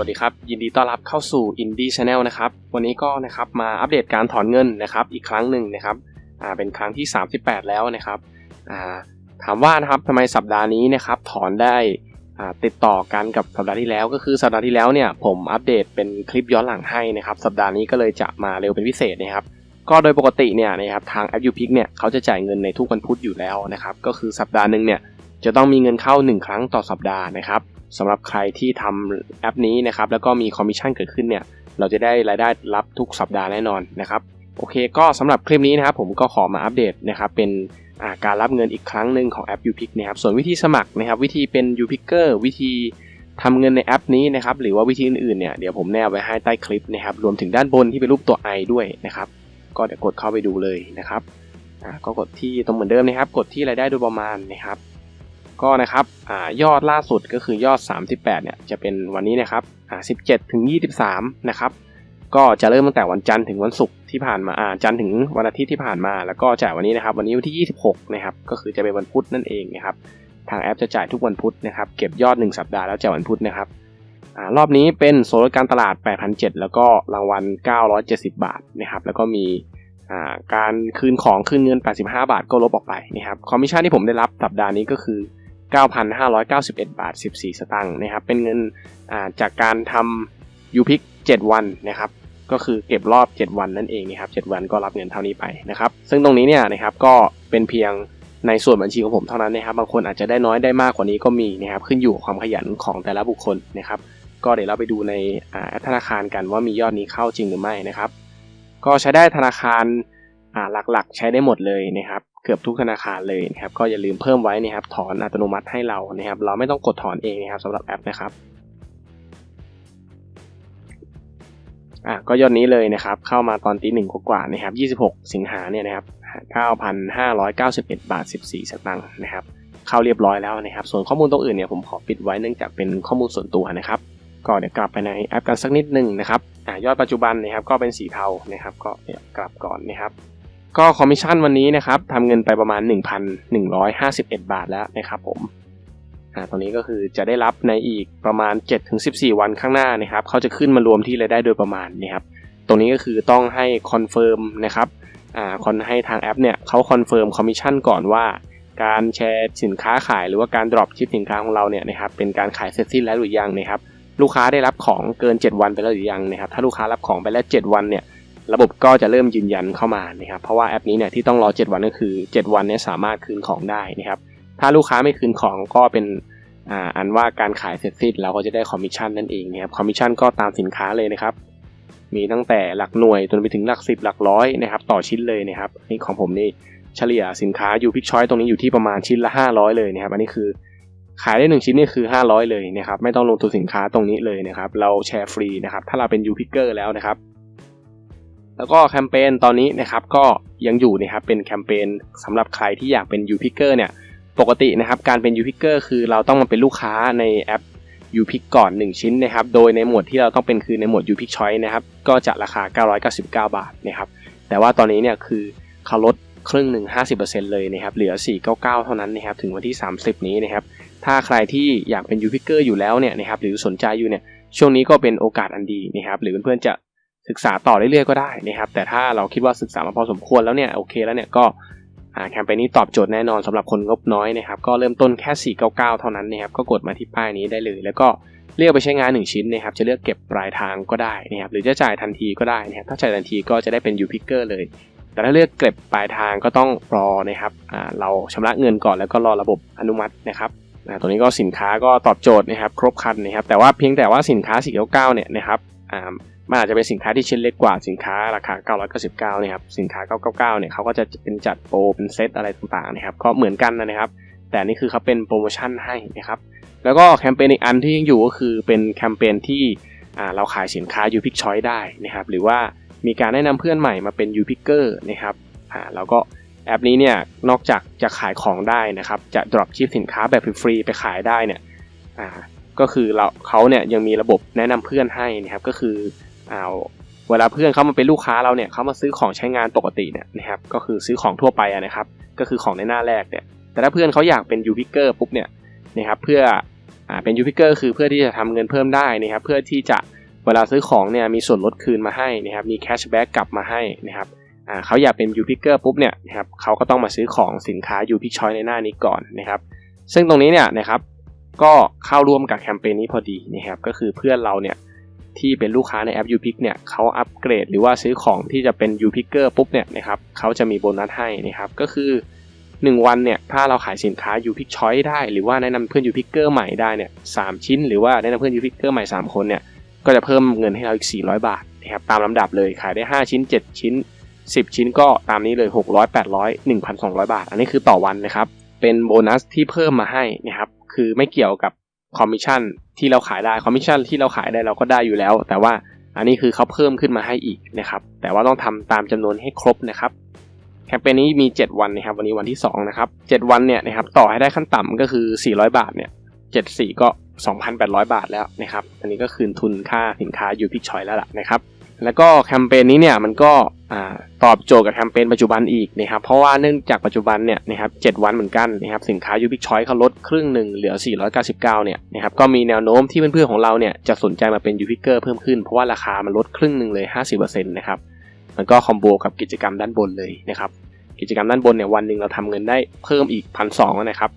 วัสดีครับ ยินดีต้อนรับเข้าสู่ Indie Channel นะครับวันนี้ก็นะครับมาอัปเดตการถอนเงินนะครับอีกครั้งหนึ่งนะครับอ่าเป็นครั้งที่ 38 แล้วนะครับอ่าถามว่านะครับทำไมสัปดาห์นี้นะครับถอนได้อ่าติดต่อกันกับสัปดาห์ที่แล้ว ก็คือสัปดาห์ที่แล้วเนี่ยผมอัปเดตเป็นคลิปย้อนหลังให้นะครับสัปดาห์นี้ก็เลยจะมาเร็วเป็นพิเศษนะครับก็โดยปกติเนี่ยนะครับทางแอป u p i c เนี่ยเขาจะจ่ายเงินในทุกวันพุธอยู่แล้วนะครับก็คือสัปดาห์หนึ่งเนี่ยจะต้องมีเงินเข้า 1 ครั้งต่อสัปดาห์นะครับ สำหรับใครที่ทำแอปนี้นะครับ แล้วก็มีคอมมิชชั่นเกิดขึ้นเนี่ย เราจะได้รายได้รับทุกสัปดาห์แน่นอนนะครับ โอเค ก็สำหรับคลิปนี้นะครับ ผมก็ขอมาอัปเดตนะครับเป็นาการรับเงินอีกครั้งหนึ่งของแอป u p i c นะครับ ส่วนวิธีสมัครนะครับ วิธีเป็น u p i c k e r วิธีทำเงินในแอปนี้นะครับ หรือว่าวิธีอื่นๆเนี่ย เดี๋ยวผมแนบไว้ให้ใต้คลิปนะครับ รวมถึงด้านบนที่เป็นรูปตัว i ด้วยนะครับ ก็เดี๋ยวกดเข้าไปดูเลยนะครับก็กดที่ตรงเหมือนเดิมนะครับ กดที่รายได้โดยประมาณนะครับ ก็นะครับอยอดล่าสุดก็คือยอด 38 เนี่ยจะเป็นวันนี้นะครับ17 ถึง 23 นะครับ ก็จะเริ่มตั้งแต่วันจันทร์ถึงวันศุกร์ที่ผ่านมาอ่าจันทร์ถึงวันอาทิตย์ที่ผ่านมา แล้วก็จ่ายวันนี้นะครับ วันนี้วันที่ 26 นะครับ ก็คือจะเป็นวันพุธนั่นเองนะครับ ทางแอปจะจ่ายทุกวันพุธนะครับ เก็บยอด 1 สัปดาห์แล้วจ่ายวันพุธนะครับอรอบนี้เป็นโซนลการตลาด 8,700 แล้วก็รางวัล 970 บาทนะครับ แล้วก็มีการคืนของคืนเงิน 85 บาทก็ลบออกไปนะครับ คอมมิชชั่นที่ผมได้รับสัปดาห์นี้ก็คือ 9,591 บาท 14 สตางค์นะครับ เป็นเงินาจากการทำยูพิก7 วันนะครับ ก็คือเก็บรอบ 7 วันนั่นเองนะครับ 7 วันก็รับเงินเท่านี้ไปนะครับ ซึ่งตรงนี้เนี่ยนะครับก็เป็นเพียงในส่วนบัญชีของผมเท่านั้นนะครับ บางคนอาจจะได้น้อยได้มากกว่านี้ก็มีนะครับ ขึ้นอยู่กับความขยันของแต่ละบุคคลนะครับ ก็เดี๋ยวเราไปดูในแอปธนาคารกันว่ามียอดนี้เข้าจริงหรือไม่นะครับ ก็ใช้ได้ธนาคารหลักๆ ใช้ได้หมดเลยนะครับ เกือบทุกธนาคารเลยนะครับก็อย่าลืมเพิ่มไว้นะครับถอนอัตโนมัติให้เรานะครับเราไม่ต้องกดถอนเองนะครับสำหรับแอปนะครับอะก็ยอดนี้เลยนะครับเข้ามาตอนตีหนึ่งกว่าๆนะครับ26 สิงหาเนี่ยนะครับ9,591 บาท 14 สตางค์นะครับเข้าเรียบร้อยแล้วนะครับ ส่วนข้อมูลตรงอื่นเนี่ยผมขอปิดไว้เนื่องจากเป็นข้อมูลส่วนตัวนะครับก็เดี๋ยวกลับไปในแอปกันสักนิดหนึ่งนะครับอยอดปัจจุบันนะครับก็เป็นสีเทานะครับ ก็เดี๋ยวกลับก่อนนะครับ ก็คอมมิชชั่นวันนี้นะครับทำเงินไปประมาณ 1,151 บาทแล้วนะครับผมตรงนี้ก็คือจะได้รับในอีกประมาณ 7-14 วันข้างหน้านะครับเขาจะขึ้นมารวมที่รายได้โดยประมาณนะครับตรงนี้ก็คือต้องให้คอนเฟิร์มนะครับอ่าคอนให้ทางแอปเนี่ยเขาคอนเฟิร์มคอมมิชชั่นก่อนว่า การแชร์สินค้าขายหรือว่าการดรอปชิปสินค้าของเราเนี่ยนะครับเป็นการขายเสร็จสิ้นแล้วหรือยังนะครับลูกค้าได้รับของเกิน 7 วันไปแล้วหรือยังนะครับถ้าลูกค้ารับของไปแล้ว 7 วันเนี่ย ระบบก็จะเริ่มยืนยันเข้ามานะครับ เพราะว่าแอปนี้เนี่ยที่ต้องรอ 7 วันก็คือ 7 วันเนี่ยสามารถคืนของได้นะครับ ถ้าลูกค้าไม่คืนของก็เป็นอ่าอันว่าการขายเสร็จสิ้นเราก็จะได้คอมมิชชั่นนั่นเองนะครับ คอมมิชชั่นก็ตามสินค้าเลยนะครับ มีตั้งแต่หลักหน่วยจนไปถึงหลักสิบหลักร้อยนะครับ ต่อชิ้นเลยนะครับ นี่ของผมนี่เฉลี่ยสินค้าอยู่พิกชอยตรงนี้อยู่ที่ประมาณชิ้นละ 500 เลยนะครับ อันนี้คือขายได้ 1 ชิ้นนี่คือ 500 เลยนะครับ ไม่ต้องลงทุนสินค้าตรงนี้เลยนะครับ เราแชร์ฟรีนะครับ ถ้าเราเป็นยูพิกเกอร์แล้วนะครับ แล้วก็แคมเปญตอนนี้นะครับก็ยังอยู่นะครับเป็นแคมเปญสำหรับใครที่อยากเป็นยูพิกเกอร์เนี่ยปกตินะครับการเป็นยูพิกเกอร์คือเราต้องมาเป็นลูกค้าในแอปยูพิกก่อน 1 ชิ้นนะครับโดยในหมวดที่เราต้องเป็นคือในหมวดยูพิกชอยนะครับก็จะราคา 999 บาทนะครับแต่ว่าตอนนี้เนี่ยคือเขาลดครึ่งหนึ่ง50%เลยนะครับเหลือ 499 เท่านั้นนะครับถึงวันที่ 30 นี้นะครับถ้าใครที่อยากเป็นยูพิกเกอร์อยู่แล้วเนี่ยนะครับหรือสนใจอยู่เนี่ยช่วงนี้ก็เป็นโอกาสอันดีนะครับหรือเพื่อนๆจะ ศึกษาต่อเรื่อยๆก็ได้นะครับแต่ถ้าเราคิดว่าศึกษามาพอสมควรแล้วเนี่ยโอเคแล้วเนี่ยก็แคมเปญนี้ตอบโจทย์แน่นอนสำหรับคนงบน้อยนะครับก็เริ่มต้นแค่ 499 เท่านั้นนะครับก็กดมาที่ป้ายนี้ได้เลย แล้วก็เลือกไปใช้งาน 1 ชิ้นนะครับจะเลือกเก็บปลายทางก็ได้นะครับหรือจะจ่ายทันทีก็ได้นะครับถ้าจ่ายทันทีก็จะได้เป็นยูพิกเกอร์เลย แต่ถ้าเลือกเก็บปลายทางก็ต้องรอนะครับเราชำระเงินก่อนแล้วก็รอระบบอนุมัตินะครับนะตัวนี้ก็สินค้าก็ตอบโจทย์นะครับครบคันนะครับแต่ว่าเพียงแต่ว่าสินค้า 499 เนี่ยนะครับ มันอาจจะเป็นสินค้าที่ชิ้นเล็กกว่าสินค้าราคา 999นะครับสินค้า 999เนี่ยเขาก็จะเป็นจัดโปรเป็นเซตอะไรต่างๆนะครับก็เหมือนกันนะครับ แต่นี่คือเขาเป็นโปรโมชั่นให้นะครับแล้วก็แคมเปญอีกอันที่ยังอยู่ก็คือเป็นแคมเปญที่เราขายสินค้า u p i c Choice ได้นะครับหรือว่ามีการแนะนำเพื่อนใหม่มาเป็น u p i c k e r นะครับอ่าแล้วก็แอปนี้เนี่ยนอกจากจะขายของได้นะครับจะ drop ship สินค้าแบบฟรีๆไปขายได้เนี่ยอ่าก็คือเราเขาเนี่ยยังมีระบบแนะนำเพื่อนให้นะครับก็คือ เอาเวลาเพื่อนเขามาเป็นลูกค้าเราเนี่ยเขามาซื้อของใช้งานปกติเนี่ยนะครับก็คือซื้อของทั่วไปนะครับ ก็คือของในหน้าแรกเนี่ยแต่ถ้าเพื่อนเขาอยากเป็นยูพิเกอร์ปุ๊บเนี่ยนะครับเพื่ออเป็นยูพิเกอร์คือเพื่อที่จะทำเงินเพิ่มได้นะครับเพื่อที่จะเวลาซื้อของเนี่ยมีส่วนลดคืนมาให้นะครับมีแคชแบ็กกลับมาให้นะครับเขาอยากเป็นยูพิเกอร์ปุ๊บเนี่ยนะครับเขาก็ต้องมาซื้อของสินค้ายูพิชอยในหน้านี้ก่อนนะครับซึ่งตรงนี้เนี่ยนะครับก็เข้าร่วมกับแคมเปญนี้พอดีนะครับก็คือเพื่อนเราเนี่ย ที่เป็นลูกค้าในแอป u p i c เนี่ยเขาอัปเกรดหรือว่าซื้อของที่จะเป็น u p i c k e r ปุ๊บเนี่ยนะครับเขาจะมีโบนัสให้นะครับก็คือ 1 วันเนี่ยถ้าเราขายสินค้า u p i c Choice ได้ หรือว่าแนะนำเพื่อน u p i c k e r ใหม่ได้เนี่ยสามชิ้น หรือว่าแนะนำเพื่อน u p i c k e r ใหม่ 3 คนเนี่ยก็จะเพิ่มเงินให้เราอีก 400 บาทนะครับตามลำดับเลยขายได้ 5 ชิ้น 7 ชิ้น 10 ชิ้นก็ตามนี้เลย 600 800 1,200 บาท อันนี้คือต่อวันนะครับเป็นโบนัสที่เพิ่มมาให้นะครับคือไม่เกี่ยวกับ คอมมิชชั่นที่เราขายได้คอมมิชชั่นที่เราขายได้เราก็ได้อยู่แล้ว แต่ว่าอันนี้คือเขาเพิ่มขึ้นมาให้อีกนะครับ แต่ว่าต้องทำตามจำนวนให้ครบนะครับแคมเปญนี้มี 7 วันนะครับ วันนี้วันที่ 2 นะครับ 7 วันเนี่ยนะครับต่อให้ได้ขั้นต่ำก็คือ 400 บาทเนี่ย74 ก็ 2,800 บาทแล้วนะครับ อันนี้ก็คืนทุนค่าสินค้าอยู่พิกชอยแล้วล่ะนะครับ แล้วก็แคมเปญนี้เนี่ยมันก็ตอบโจทย์กับแคมเปญปัจจุบันอีกนะครับเพราะว่าเนื่องจากปัจจุบันเนี่ยนะครับ7วันเหมือนกันนะครับสินค้ายูพิกชอยเขาลดครึ่งหนึ่งเหลือ 499 เนี่ยนะครับก็มีแนวโน้มที่เพื่อนๆของเราเนี่ยจะสนใจมาเป็นยูพิกเกอร์เพิ่มขึ้นเพราะว่าราคามันลดครึ่งหนึ่งเลย 50%นะครับมันก็คอมโบกับกิจกรรมด้านบนเลยนะครับกิจกรรมด้านบนเนี่ยวันหนึ่งเราทำเงินได้เพิ่มอีกพันสองนะครับ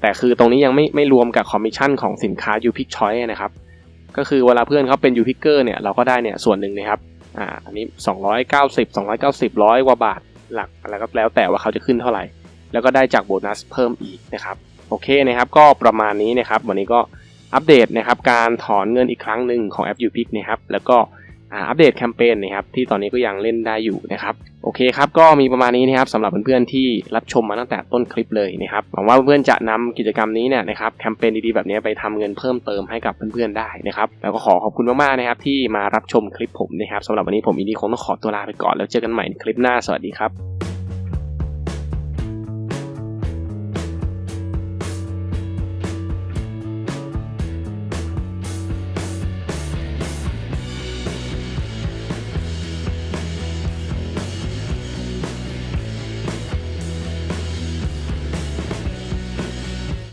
แต่คือตรงนี้ยังไม่ไม่รวมกับคอมมิชชั่นของสินค้ายูพิกชอยนะครับ ก็คือเวลาเพื่อนเขาเป็นยูพิกเกอร์เนี่ยเราก็ได้เนี่ยส่วนหนึ่งนะครับอ่าอันนี้ 290 290ร้อยกว่าบาทหลักอะไรก็แล้วแต่ว่าเขาจะขึ้นเท่าไหร่ แล้วก็ได้จากโบนัสเพิ่มอีกนะครับโอเคนะครับก็ประมาณนี้นะครับวันนี้ก็อัปเดตนะครับการถอนเงินอีกครั้งหนึ่งของแอปยูพิกนะครับแล้วก็ อัปเดตแคมเปญนะครับที่ตอนนี้ก็ยังเล่นได้อยู่นะครับโอเคครับก็มีประมาณนี้นะครับสำหรับเพื่อนๆที่รับชมมาตั้งแต่ต้นคลิปเลยนะครับหวังว่าเพื่อนๆจะนำกิจกรรมนี้เนี่ยนะครับแคมเปญดีๆแบบนี้ไปทำเงินเพิ่มเติมให้กับเพื่อนๆได้นะครับแล้วก็ขอขอบคุณมากๆนะครับที่มารับชมคลิปผมนะครับสำหรับวันนี้ผมอินดี้คงต้องขอตัวลาไปก่อนแล้วเจอกันใหม่ในคลิปหน้าสวัสดีครับ